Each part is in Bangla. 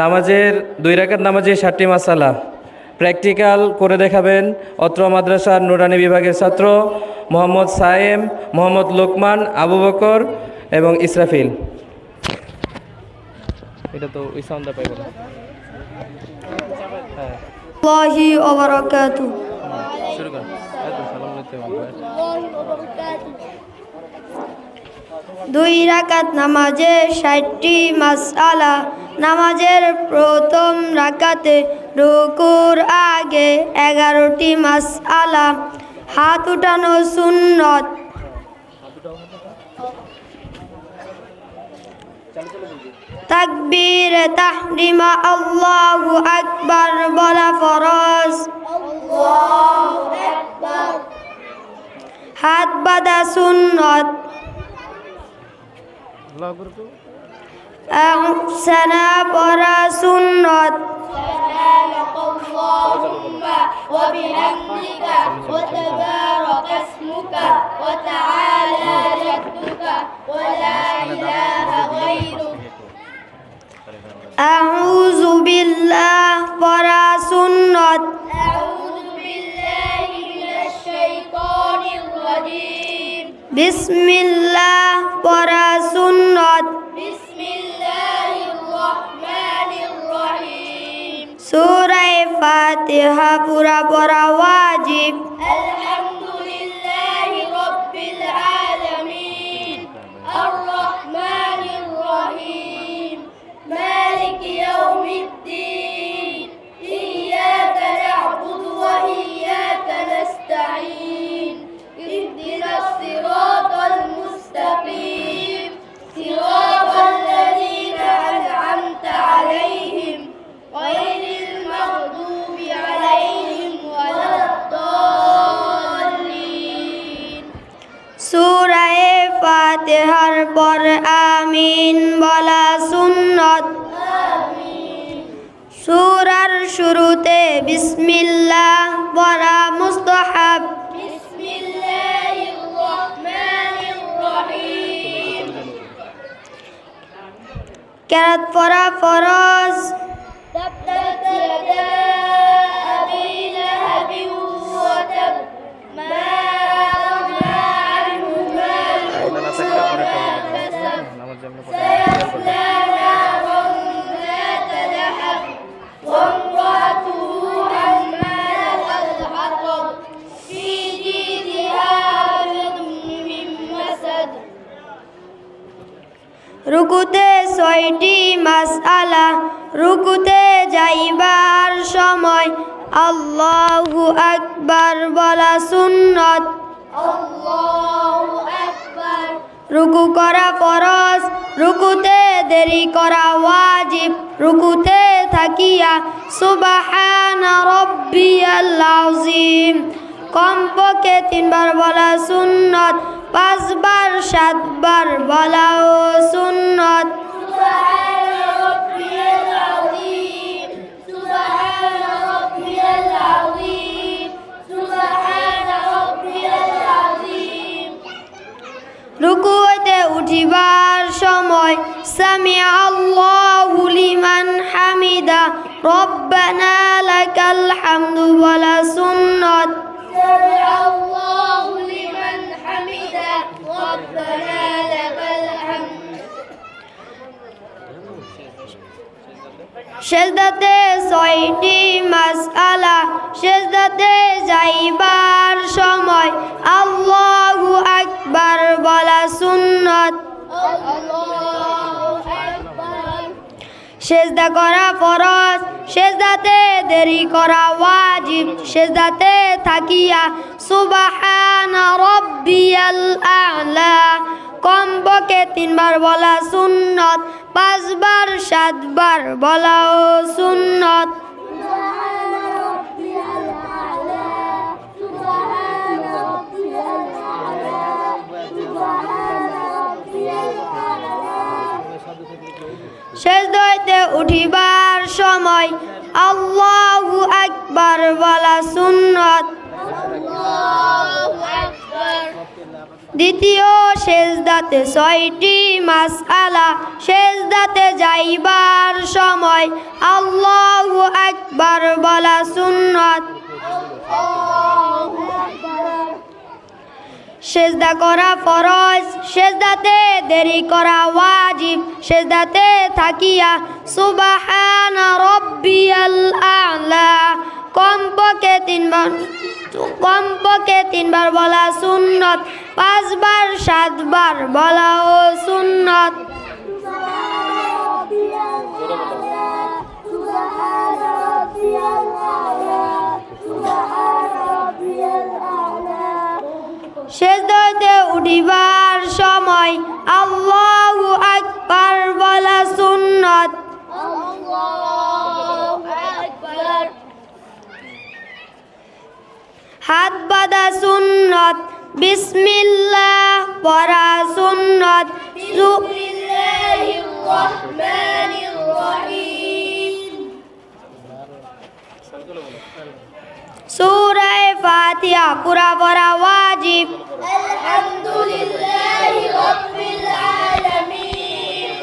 নামাজের দুই রাকাত নামাজে ষাটটি মাসালা। প্র্যাকটিক্যাল করে দেখাবেন অত্র মাদ্রাসার নুরানি বিভাগের ছাত্র মোহাম্মদ সায়েম মোহাম্মদ লোকমান আবু বকর এবং ইসরাফিল। এটা তো ওই সাউন্ডটা পাইব না। হ্যাঁ। দুই রাকাত নামাজে ষাটটি মাসআলা। নামাজের প্রথম রাকাতে রুকুর আগে এগারোটি মাসআলা। হাত উঠানো সুন্নত। তাকবীর, তাহরিমা, আল্লাহু আকবার বলা ফরজ। হাত বাঁধা সুন্নত। সানা পড়া সুন্নত اللهم وبحمدك وتبارك اسمك وتعالى جدك ولا إله غيرك আউযু বিল্লাহ পড়া সুন্নত أعوذ بالله من الشيطان الرجيم বিসমিল্লাহ পড়া ফাতিহা পুরা পড়া কেরাত পড়া আল্লাহু আকবার বলা সুন্নত। রুকু করা ফরজ রুকুতে দেরি করা ওয়াজিব রুকুতে থাকিয়া সুবাহান রব্বিয়াল আযীম কমপক্ষে তিনবার বলা সুন্নত পাঁচবার সাতবার বলাও সুন্নত। রুকুতে উঠিবার সময় সামি আল্লাহু হামিদা। রব্বানা লাকাল হামদু ওয়ালা সুন্নাত। হামিদা। রব্বানা হামদু সেজদাতে ছয়টি মাসআলা, সেজদাতে যাইবার সময় আল্লাহু আকবার বলা সুন্নত। সেজদা করা ফরজ, সেজদাতে দেরি করা ওয়াজিব, সেজদাতে থাকিয়া সুবাহান রব্বিয়াল আলা। কমপক্ষে তিনবার বলা সুন্নত, পাঁচবার, সাতবার বলাও সুন্নত। শেষ দইতে উঠিবার সময় আল্লাহ একবার বলা সুন্নত। দ্বিতীয় সেজদাতে ছয়টি মাস আলা সেজদাতে যাইবার সময় আল্লাহু একবার বলা সুন্নত। সেজদা করা ফরজ, সেজদাতে দেরি করা ওয়াজিব, সেজদাতে থাকিয়া সুবাহান রব্বিয়াল আলা। কমপকে তিনবার, কমপক্ষে তিনবার বলা সুন্নত, পাঁচবার, সাতবার বলা ও সুন্নত সেজদতে উঠিবার সময় আল্লাহ হাত বাঁধা সুন্নত বিসমিল্লা পড়া সুন্নত। সুরায় ফাতিহা পুরা পড়া ওয়াজিব। রাব্বিল আলামিন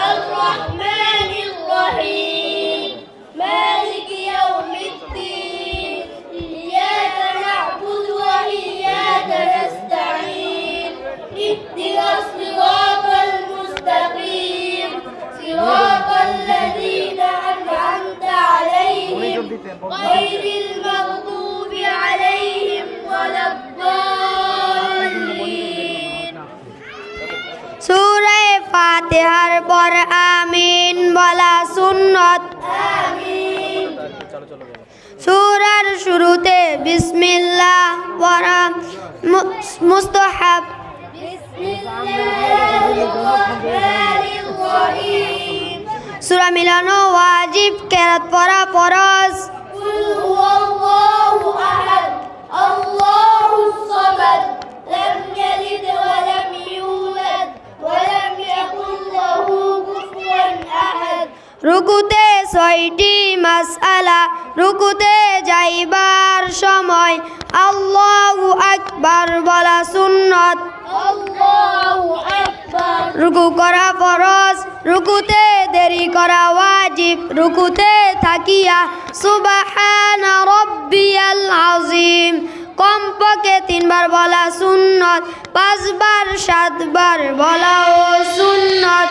আর রহমানির রহিম। مستحب. بسم الله الرحمن الرحيم. سورة ميلانو واجب كانت برا براز قل هو الله أحد الله الصمد. لم يلد ولم يولد ولم يكن له كفوا أحد. রুকুতে ছয়টি মাস আলা রুকুতে যাইবার সময় আল্লাহ আকবার বলা সুন্নত। রুকু করা ফরস রুকুতে দেরি করা ওয়াজিব রুকুতে থাকিয়া সুবাহান রব্বিয়াল আজিম কমপক্ষে তিনবার বলা সুন্নত পাঁচবার সাতবার বলা ও সুন্নত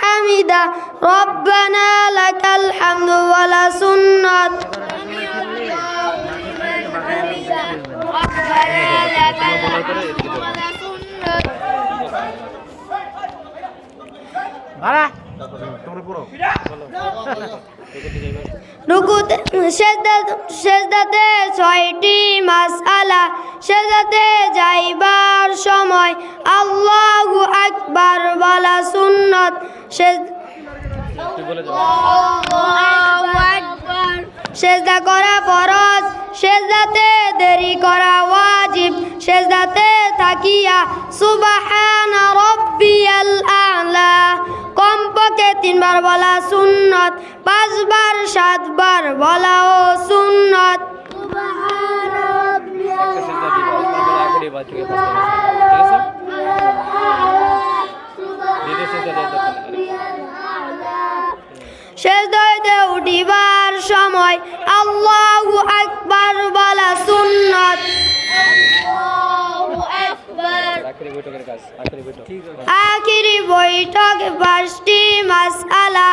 حمده ربنا لك الحمد ولا سنة ربنا لك الحمد ولا سنة রুকুতে ছয়টি মাস আলা সেজদাতে যাইবার সময় আল্লাহ আকবার বলা সুন্নত সেজদা করা ফরজ, সেজদাতে দেরি করা ওয়াজিব, সেজদাতে থাকিয়া সুবাহান রব্বিয়াল আলা। কমপক্ষে তিনবার বলা সুন্নত, পাঁচবার, সাতবার বলা ও সুন্নত। শেষ দইতে উঠিবার সময় আল্লাহ একবার বলা সুন্নত। আখিরি বৈঠক কাজ আখেরি বৈঠক। বৈঠক পাঁচটি মাসালা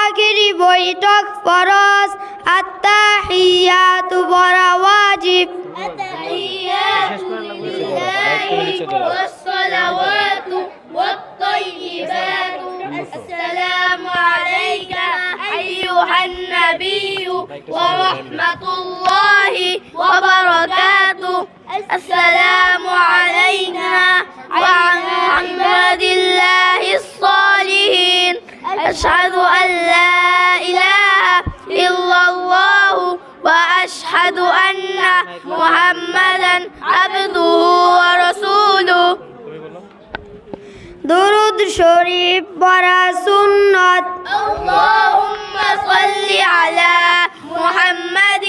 আখেরি বৈঠক ফরজ। আত্তাহিয়াতু বড় ওয়াজিব النبي ورحمة الله وبركاته. السلام علينا وعلى عباد الله الصالحين. أشهد أن لا إله إلا الله وأشهد أن محمدا عبده ورسوله. درود شريف برا سنة اللهم صل على محمد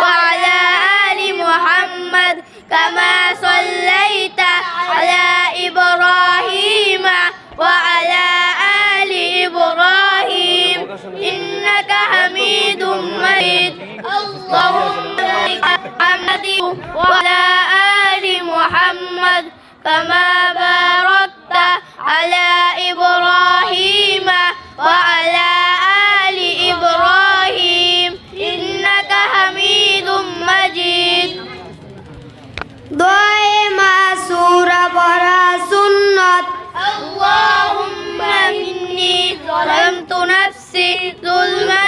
وعلى آل محمد كما صليت على إبراهيم وعلى آل إبراهيم. إنك حميد مجيد. اللهم صل على محمد وعلى آل محمد كما ظلمت نفسي ظلما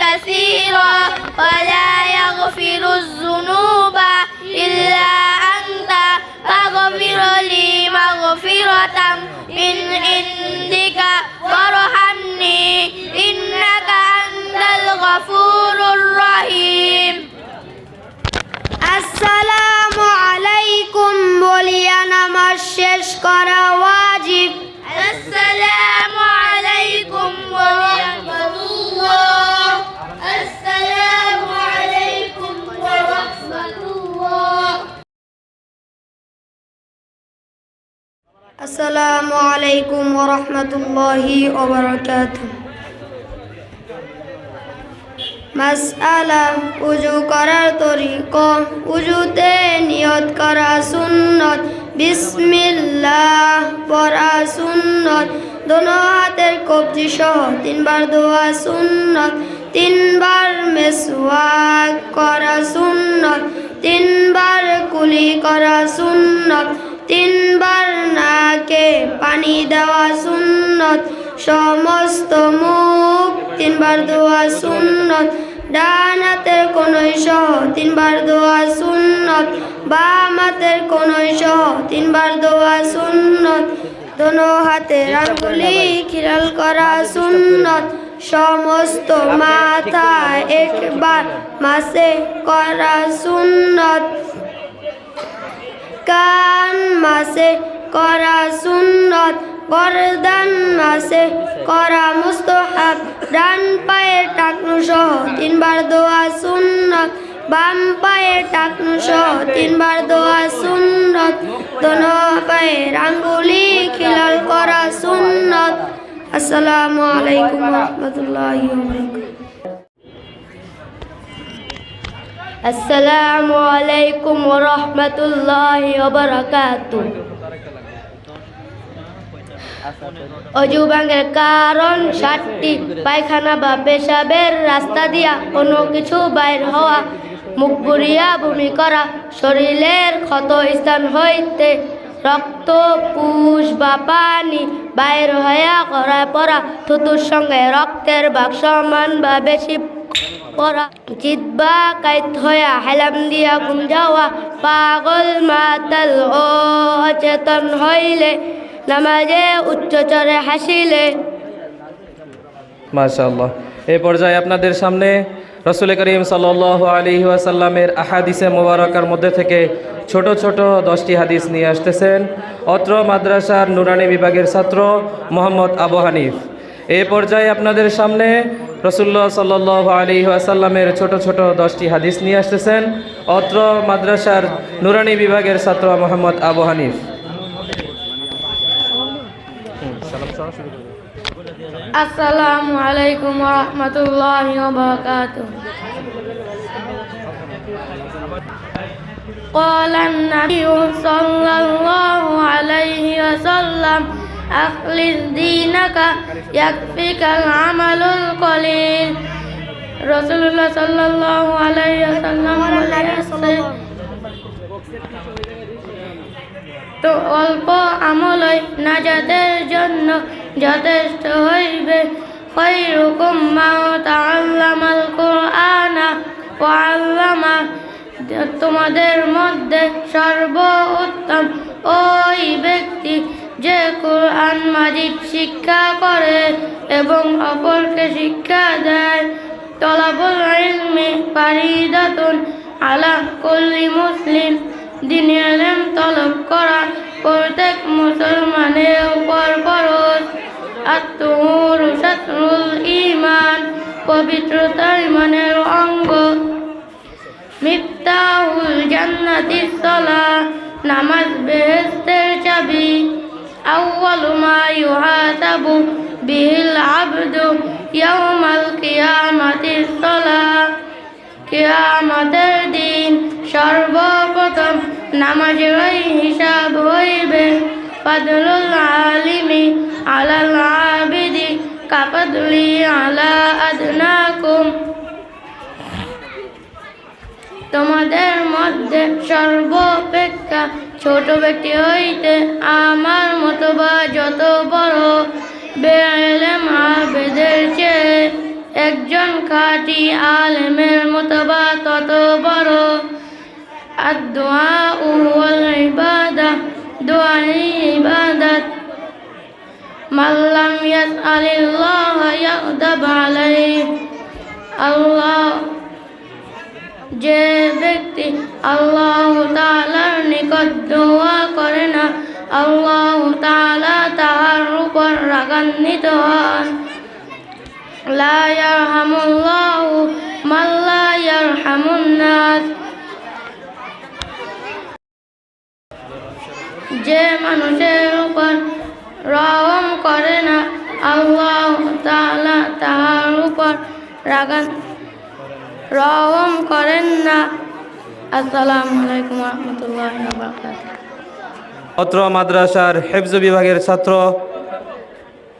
كثيرا ولا يغفر الذنوب إلا أنت فاغفر لي مغفرة من عندك وارحمني إنك أنت الغفور الرحيم আসসালামু আলাইকুম বলিয়া নামাজ শেষ করা ওয়াজিব السلام عليكم ورحمة الله السلام عليكم ورحمة الله আসসালামু আলাইকুম ওরহমতুল্লাহি ওবরাকাতুহ মাসআলা উজু করার তরিক উজুতে নিয়ত করা সুন্নত বিসমিল্লাহ পড়া সুন্নত, দোনো হাতের কবজি সহ তিনবার দোয়া সুন্নত, তিনবার মেসওয়াক করা সুন্নত, তিনবার কুলি করা সুন্নত, তিনবার নাকে পানি দেওয়া সুন্নত, সমস্ত মুখ তিনবার দোয়া সুন্নত ডান হাতের কোনই সহ তিনবার দোয়া সুন্নত। বাম হাতের কোনই সহ তিনবার দোয়া সুন্নত। দোনো হাতের আঙ্গুলি খিলাল করা সুন্নত। সমস্ত মাথা একবার মাসে করা সুন্নত। কান মাসে করা সুন্নত। গরদান মাসে করা মুস্তহাব। ডান পায়ে টাকনু সহ তিনবার দোয়া সুন্নত। বাম পায়ে টাকনু সহ তিনবার দোয়া সুন্নত। দোনো পায়ে রাঙ্গুলি খিলাল করা সুন্নত। আসসালামু আলাইকুম রহমতুল্লাহি আসসালামু আলাইকুম রহমতুল্লাহি বারাকাতুহু। অজুবাঙ্গের কারণ সাতটি। পায়খানা বা পেশাবের রাস্তা দিয়া কোনো কিছু বাইর হওয়া, মুখ বুড়িয়া ভূমি করা, শরীরের ক্ষত স্থান হইতে রক্ত, পুষ বা পানি বাইর হইয়া করা পড়া, থুতুর সঙ্গে রক্তের বাক সমান বা বেশি পড়া। জিতবা কাইত হইয়া হেলাম দিয়া ঘুম যাওয়া, পাগল মাতাল ও অচেতন হইলে নামাজে উচ্চচরে হাসিলে। মাশাআল্লাহ। এই পর্যায়ে আপনাদের সামনে রসুল করিম সাল আলী ওয়াসাল্লামের আহাদিসে মোবারকার মধ্যে থেকে ছোট ছোট দশটি হাদিস নিয়ে আসতেছেন। অত্র মাদ্রাসার নুরানি বিভাগের ছাত্র মোহাম্মদ আবু হানিফ। এই পর্যায়ে আপনাদের সামনে রসুল্লাহ সাল আলী ওয়াসাল্লামের ছোট ছোট দশটি হাদিস নিয়ে আসতেছেন। অত্র মাদ্রাসার নুরানি বিভাগের ছাত্র মোহাম্মদ আবু হানিফ। আসসালামু আলাইকুম রহমতুল্লাহ বারকাত قال النبي صلى الله عليه وسلم أخلص دينك يكفيك العمل القليل رسول الله صلى الله عليه وسلم বলেছে, তো অল্প আমলই নাজাতের জন্য যথেষ্ট হইবে। খৈরুকুম মা তাআল্লামাল কুরআনা ওয়া আল্লামা। তোমাদের মধ্যে সর্ব উত্তম ওই ব্যক্তি যে কোরআন মাজিদ শিক্ষা করে এবং অপরকে শিক্ষা দেয়। তলাবুল ইলমি ফারিদাতুন আলা কুল্লি মুসলিম। দিনে এলেম তলব করা। প্রত্যেক মুসলমানের উপর ফরজ। আত্মুর শাত্রুল ইমান পবিত্রতা ইমানের অঙ্গ। মিফতাহুল জান্নাতি সলা, নামাজ বেহেস্তের চাবি। আউয়ালু মা ইউহাসাবু বিহিল আবদু ইয়াউমাল কিয়ামাতি সলা। কিয়ামতের দিন সর্বপ্রথম নামাজের হিসাব হইবে। ফাদলুল আলিমি আলাল কাপাদুলি আলা আদনাকুম। তোমাদের মধ্যে সর্বাপেক্ষা ছোট ব্যক্তি হইতে আমার মতো বা যত বড় বেলেম আবেদের চেয়ে একজন খাঁটি আলেমের মতো বা তত বড়। আর দোয়া উল ইবাদা দোয়াই ইবাদত। মাল্লাম ইয়াসআলিল্লাহ ইয়াগদাব আলাইহি। আল্লাহ, যে ব্যক্তি আল্লাহ তালার নিকট দোয়া করে না, আল্লাহ তালা তাহার উপর রাগান্বিত হন। লা ইয়ারহামুল্লাহু মান লা যে মানুষের উপর রহম করে না, আল্লাহ তাআলা তাহার উপর রাগান রহম করেন না। আসসালামু আলাইকুম রহমতুল্লাহ অত্র মাদ্রাসার হেফজ বিভাগের ছাত্র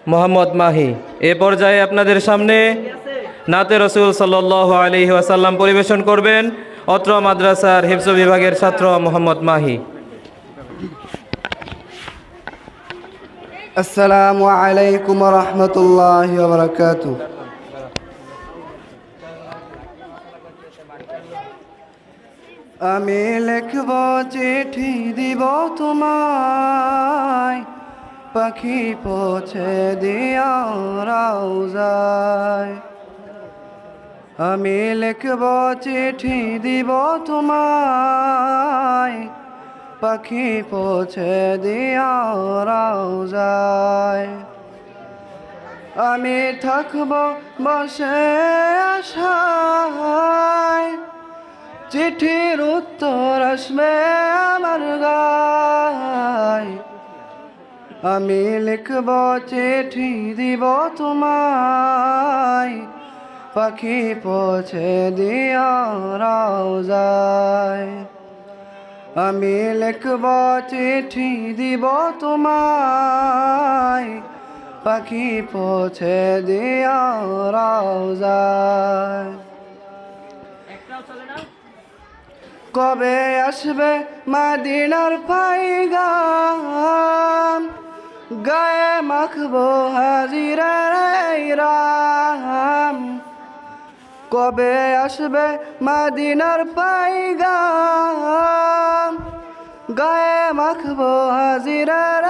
মোহাম্মদ মাহি। এ পর্যায়ে আপনাদের সামনে নাতে রসুল সাল আলি ওয়াসাল্লাম পরিবেশন করবেন অত্র মাদ্রাসার হিফজ বিভাগের ছাত্র মোহাম্মদ মাহি। আসসালামু আলাইকুম রহমতুল্লাহ বারাকাতু আমি লিখব চিঠি দিব তোমায়। পাখি পৌঁছে দিয়া রাউজায় আমি লিখব চিঠি দিব তোমায়। পাখি পৌঁছে দিয়া রাউজায় আমি থাকব বসে আশায়। চিঠির উত্তর আসবে আমার গায়। আমি লিখব চিঠি দিব তোমায়। পাখি পৌঁছে দিয়া যায় আমি লিখব চিঠি দিব তোমায়। পাখি পৌঁছে দিয়া যায় কবে আসবে মাদিনার পাইগাম? গায়ে মাখবো হাজিরার রাম। কবে আসবে মাদিনার পাইগাম? গায়ে মাখবো হাজিরার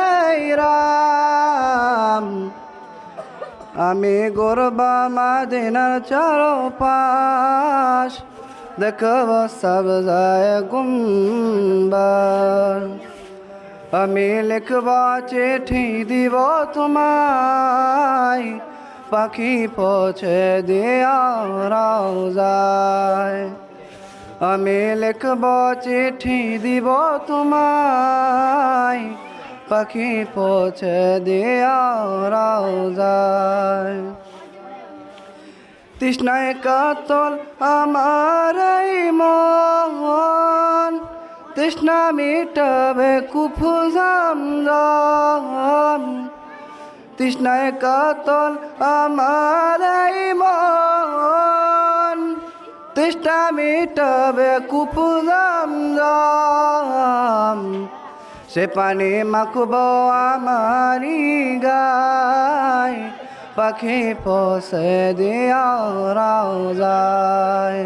রাম। আমি গরবা মাদিনার চারো পাশ দেখব সব যায় গুম্বার। আমি লিখব চিঠি দিব তোমায়। পাখি পৌঁছে দিয়া রাউজায় আমি লিখব চিঠি দিব তোমায়। পাখি পৌঁছে দিয়া যায় তৃষ্ণায় কাতল আমার মন। তৃষ্ণা মিটাবে কুফু জাম তৃষ্ণায় কাতল আমার মন। তৃষ্ণা মিটাবে কুফু জাম সে পানি মাখব আমারি গায়। পাখি পৌঁছে দিয়া রাজায়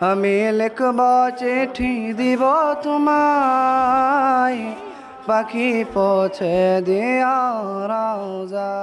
আমি লিখব চিঠি দিব তোমায় পাখি পৌঁছে দিয়া রাজা